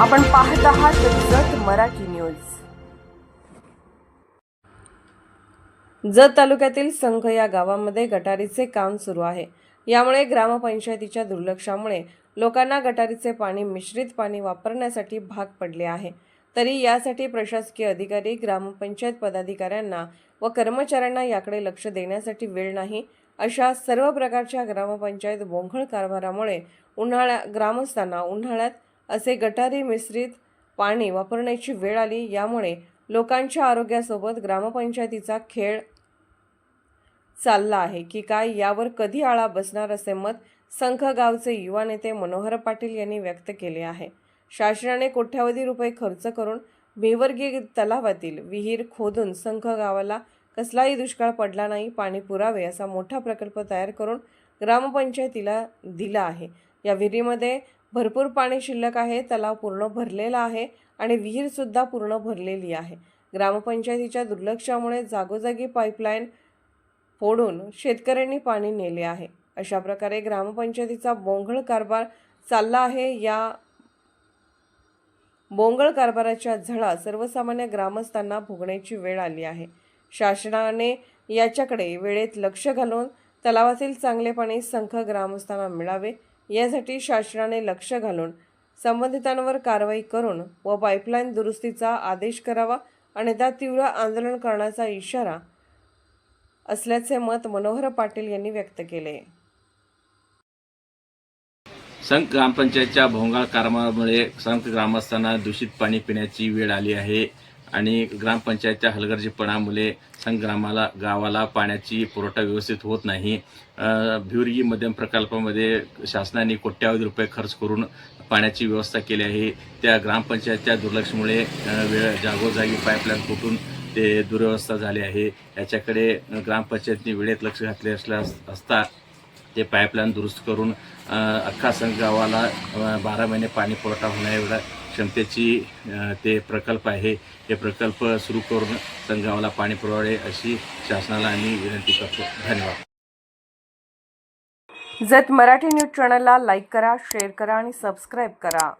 आपण पाहत आहात जत मराठी न्यूज. जत तालुक्यातील संघ या गावामध्ये गटारीचे काम सुरू आहे. यामुळे ग्रामपंचायतीच्या दुर्लक्षामुळे लोकांना गटारीचे पाणी मिश्रित पाणी वापरण्यासाठी भाग पडले आहे. तरी यासाठी प्रशासकीय अधिकारी ग्रामपंचायत पदाधिकाऱ्यांना व कर्मचाऱ्यांना याकडे लक्ष देण्यासाठी वेळ नाही. अशा सर्व प्रकारच्या ग्रामपंचायत बोंघळ कारभारामुळे उन्हाळ्या ग्रामस्थांना उन्हाळ्यात असे गटारी मिश्रित पाणी वापरण्याची वेळ आली. यामुळे लोकांच्या आरोग्यासोबत ग्रामपंचायतीचा खेळ चालला आहे. की काय? यावर कधी आळा बसणार असे मत संख गावचे युवा नेते मनोहर पाटील यांनी व्यक्त केले आहे. शासनाने कोट्यावधी रुपये खर्च करून भिवर्गी तलावातील विहीर खोदून संख गावाला कसलाही दुष्काळ पडला नाही पाणी पुरावे असा मोठा प्रकल्प तयार करून ग्रामपंचायतीला दिला आहे. या विहिरीमध्ये भरपूर पाणी शिल्लक आहे तलाव पूर्ण भरलेला आहे आणि विहीरसुद्धा पूर्ण भरलेली आहे. ग्रामपंचायतीच्या दुर्लक्षामुळे जागोजागी पाईपलाईन फोडून शेतकऱ्यांनी पाणी नेले आहे. अशा प्रकारे ग्रामपंचायतीचा बोंघळ कारभार चालला आहे. या बोंगळ कारभाराच्या झळा सर्वसामान्य ग्रामस्थांना भोगण्याची वेळ आली आहे. शासनाने याच्याकडे वेळेत लक्ष घालून तलावातील चांगले पाणी संख ग्रामस्थांना मिळावे यासाठी शासनाने लक्ष घालून संबंधितांवर कारवाई करून व पाईपलाईन दुरुस्तीचा आदेश करावा आणि त्या तीव्र आंदोलन करण्याचा इशारा असल्याचे मत मनोहर पाटील यांनी व्यक्त केले. संघ ग्रामपंचायतच्या भोंगाळ कारभारामुळे संघ ग्रामस्थांना दूषित पाणी पिण्याची वेळ आली आहे. आणि ग्रामपंचायतच्या हलगर्जीपणामुळे संघ ग्रामाला गावाला पाण्याची पुरवठा व्यवस्थित होत नाही. अ, भिवरी मध्यम प्रकल्पामध्ये शासनाने कोट्यावधी रुपये खर्च करून पाण्याची व्यवस्था केली आहे. त्या ग्रामपंचायतच्या दुर्लक्षमुळे वेळ जागोजागी पाईपलाईन फुटून ते दुर्व्यवस्था झाली आहे. याच्याकडे ग्रामपंचायतने वेळेत लक्ष घातले असल्यास असता ते पाईपलाईन दुरुस्त करून अख्खा संघ गावाला बारा महिने पाणी पुरवठा होण्या एवढा क्षमतेची ते प्रकल्प आहे. हे प्रकल्प सुरू करून संघ पाणी पुरवावे अशी शासनाला आम्ही विनंती करतो. धन्यवाद. जत मराठी न्यूज चॅनलला लाईक करा शेअर करा आणि सबस्क्राईब करा.